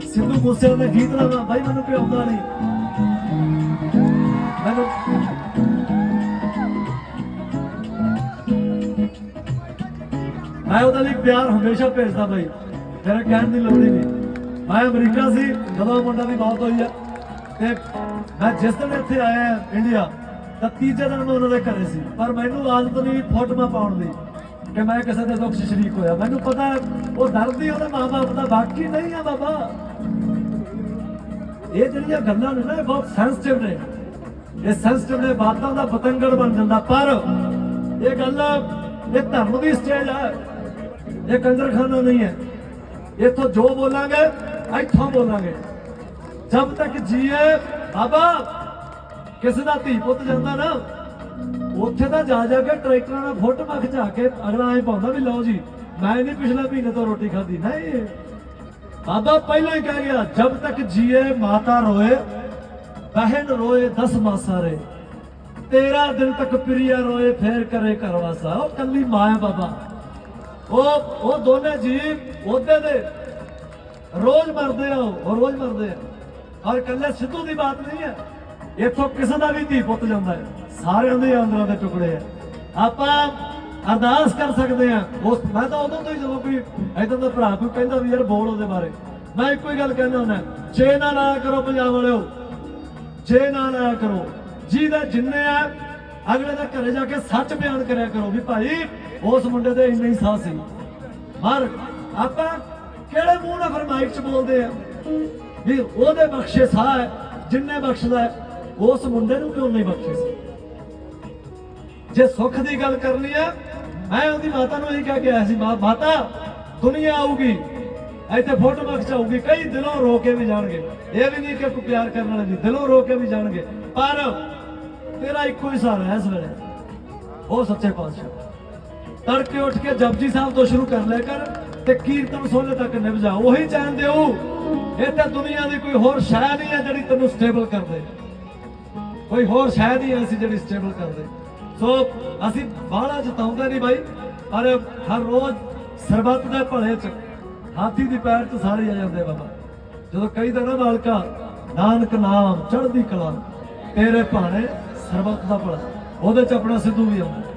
ਸਿੱਧੂ ਮੂਸੇ ਦੇ ਗੀਤ ਲਾਵਾਂ ਬਾਈ ਮੈਨੂੰ ਕੋਈ ਆਉਂਦਾ ਨਹੀਂ। ਮੈਨੂੰ ਮੈਂ ਉਹਦੇ ਲਈ ਪਿਆਰ ਹਮੇਸ਼ਾ ਭੇਜਦਾ ਬਾਈ। ਮੇਰੇ ਕਹਿਣ ਦੀ ਲੋੜ ਹੀ ਨਹੀਂ। ਮੈਂ ਅਮਰੀਕਾ ਸੀ, ਜਦੋਂ ਮੁੰਡਾ ਦੀ ਮੌਤ ਹੋਈ ਆ। ਤੇ ਮੈਂ ਜਿਸ ਦਿਨ ਇੱਥੇ ਆਇਆ ਇੰਡੀਆ, ਤਾਂ ਤੀਜੇ ਦਿਨ ਮੈਂ ਉਹਨਾਂ ਦੇ ਘਰੇ ਸੀ। ਪਰ ਮੈਨੂੰ ਆਦਤ ਨਹੀਂ ਫੋਟੋਆਂ ਪਾਉਣ ਦੀ। ਕਿ ਮੈਂ ਕਿਸੇ ਦੇ ਦੁੱਖ 'ਚ ਸ਼ਰੀਕ ਹੋਇਆ ਮੈਨੂੰ ਪਤਾ ਉਹ ਦਰਦ ਹੀ ਉਹਦੇ ਮਾਂ-ਬਾਪ ਦਾ, ਬਾਕੀ ਨਹੀਂ ਆ ਬਾਬਾ। ਇਹ ਜਿਹੜੀਆਂ ਗੱਲਾਂ ਨੇ ਨਾ, ਇਹ ਬਹੁਤ ਸੈਂਸਿਟਿਵ ਨੇ। ਇਹ ਸੈਂਸਿਟਿਵ ਨੇ, ਬਾਤਾਂ ਦਾ ਪਤੰਗੜ ਬਣ ਜਾਂਦਾ। ਪਰ ਇਹ ਗੱਲ ਇਹ ਧਰਮ ਦੀ ਸਟੇਜ ਹੈ ਇਹ ਕੰਜਰਖਾਨਾ ਨਹੀਂ ਹੈ। ਇੱਥੋਂ ਜੋ ਬੋਲਾਂਗੇ, ਇੱਥੋਂ ਬੋਲਾਂਗੇ। ਜਦ ਤੱਕ ਜੀਏ, ਬਾਬਾ, ਕਿਸੇ ਦਾ ਧੀ ਪੁੱਤ ਜਾਂਦਾ ਨਾ ਉੱਥੇ ਤਾਂ ਜਾ ਜਾ ਕੇ ਟਰੈਕਟਰਾਂ ਨਾਲ ਫੋਟੋਆਂ ਖਿਚਾ ਕੇ ਅਗਲਾ ਐ ਪਾਉਂਦਾ ਵੀ ਲਓ ਜੀ, ਮੈਂ ਨਹੀਂ ਪਿਛਲੇ ਮਹੀਨੇ ਤੋਂ ਰੋਟੀ ਖਾਧੀ। ਨਹੀਂ। ਬਾਬਾ ਪਹਿਲਾਂ ਹੀ ਕਹਿ ਗਿਆ, ਜਬ ਤੱਕ ਜੀਏ, ਮਾਤਾ ਰੋਏ ਬਹਿਨ ਰੋਏ, ਦਸ ਮਾਸਾ ਮਾਸਾਰੇ ਤੇਰਾ ਦਿਨ ਤੱਕ ਪ੍ਰਿਆ ਰੋਏ, ਫੇਰ ਕਰੇ ਕਰਵਾਸਾ ਉਹ ਕੱਲੀ ਮਾਂ ਹੈ ਬਾਬਾ। ਉਹ ਉਹ ਦੋਨੇ ਜੀ ਉਹਦੇ ਦੇ ਰੋਜ਼ ਮਰਦੇ ਆ ਉਹ ਉਹ ਰੋਜ਼ ਮਰਦੇ ਆ। ਔਰ ਕੱਲੇ ਸਿੱਧੂ ਦੀ ਬਾਤ ਨਹੀਂ ਹੈ। ਇੱਥੋਂ ਕਿਸੇ ਦਾ ਵੀ ਧੀ ਪੁੱਤ ਜਾਂਦਾ ਹੈ। ਸਾਰਿਆਂ ਦੇ ਅੰਦਰਾਂ ਦੇ ਟੁਕੜੇ ਆ ਆਪਾਂ ਅਰਦਾਸ ਕਰ ਸਕਦੇ ਆ ਉਸ ਮੈਂ ਤਾਂ ਉਦੋਂ ਤੋਂ ਹੀ ਜਦੋਂ ਕੋਈ ਐਦਾਂ ਦਾ ਭਰਾ ਕੋਈ ਕਹਿੰਦਾ ਵੀ ਯਾਰ ਬੋਲ ਉਹਦੇ ਬਾਰੇ। ਮੈਂ ਇੱਕੋ ਹੀ ਗੱਲ ਕਹਿੰਦਾ ਹੁੰਦਾ। ਜੇ ਨਾ ਨਾ ਕਰੋ ਪੰਜਾਬ ਵਾਲਿਓ। ਜੇ ਨਾ ਨਾ ਕਰੋ। ਜਿਹਦੇ ਜਿੰਨੇ ਆ ਅਗਲੇ ਦੇ ਘਰੇ ਜਾ ਕੇ ਸੱਚ ਬਿਆਨ ਕਰਿਆ ਕਰੋ ਵੀ ਭਾਈ ਉਸ ਮੁੰਡੇ ਦੇ ਇੰਨੇ ਹੀ ਸਾਹ ਸੀ। ਪਰ ਆਪਾਂ ਕਿਹੜੇ ਮੂੰਹ ਨਾਲ ਫਿਰ ਮਾਈਕ 'ਚ ਬੋਲਦੇ ਆ? ਵੀ ਉਹਦੇ ਬਖਸ਼ੇ ਸਾਹ ਹੈ ਜਿੰਨੇ ਬਖਸ਼ਦਾ ਹੈ, ਉਸ ਮੁੰਡੇ ਨੂੰ ਕਿਉਂ ਨਹੀਂ ਬਖਸ਼ੇ ਸੀ ਜੇ ਸੁੱਖ ਦੀ ਗੱਲ ਕਰਨੀ ਆ, ਮੈਂ ਉਹਦੀ ਮਾਤਾ ਨੂੰ ਇਹੀ ਕਹਿ ਕੇ ਆਇਆ ਸੀ ਮਾਤਾ, ਦੁਨੀਆ ਆਊਗੀ, ਇੱਥੇ ਫੋਟੋ ਖਿਚਾਊਗੀ ਕਈ ਦਿਲੋਂ ਰੋ ਕੇ ਵੀ ਜਾਣਗੇ। ਇਹ ਵੀ ਨਹੀਂ ਕਿ ਕੋਈ ਪਿਆਰ ਕਰਨ ਵਾਲੇ ਨਹੀਂ, ਦਿਲੋਂ ਰੋ ਕੇ ਵੀ ਜਾਣਗੇ। ਪਰ ਤੇਰਾ ਇੱਕੋ ਹੀ ਸਹਾਰਾ ਹੈ ਇਸ ਵੇਲੇ, ਉਹ ਸੱਚੇ ਪਾਤਸ਼ਾਹ। ਤੜਕੇ ਉੱਠ ਕੇ ਜਪਜੀ ਸਾਹਿਬ ਤੋਂ ਸ਼ੁਰੂ ਕਰ ਲਿਆ ਕਰ ਤੇ ਕੀਰਤਨ ਸੋਲੇ ਤੱਕ ਨਿਭ ਉਹੀ ਚੈਨ ਦੇਊ ਇਹ ਤਾਂ ਦੁਨੀਆ ਦੀ ਕੋਈ ਹੋਰ ਸ਼ੈ ਨਹੀਂ ਹੈ ਜਿਹੜੀ ਤੈਨੂੰ ਸਟੇਬਲ ਕਰ ਦੇ। ਕੋਈ ਹੋਰ ਸ਼ੈ ਨਹੀਂ ਅਸੀਂ ਜਿਹੜੀ ਸਟੇਬਲ ਕਰਦੇ। ਸੋ ਅਸੀਂ ਬਾਹਲਾ ਜਤਾਉਂਦੇ ਨਹੀਂ ਬਾਈ, ਪਰ ਹਰ ਰੋਜ਼ ਸਰਬੱਤ ਦੇ ਭਲੇ ਚ ਹਾਥੀ ਦੀ ਪੈਰ ਚ ਸਾਰੇ ਆ ਜਾਂਦੇ ਬਾਬਾ। ਜਦੋਂ ਕਈ ਨਾ ਮਾਲਕਾ, ਨਾਨਕ ਨਾਮ ਚੜ੍ਹਦੀ ਕਲਾ, ਤੇਰੇ ਭਾਣੇ ਸਰਬੱਤ ਦਾ ਭਲਾ। ਉਹਦੇ ਚ ਆਪਣਾ ਸਿੱਧੂ ਵੀ ਆਉਂਦਾ।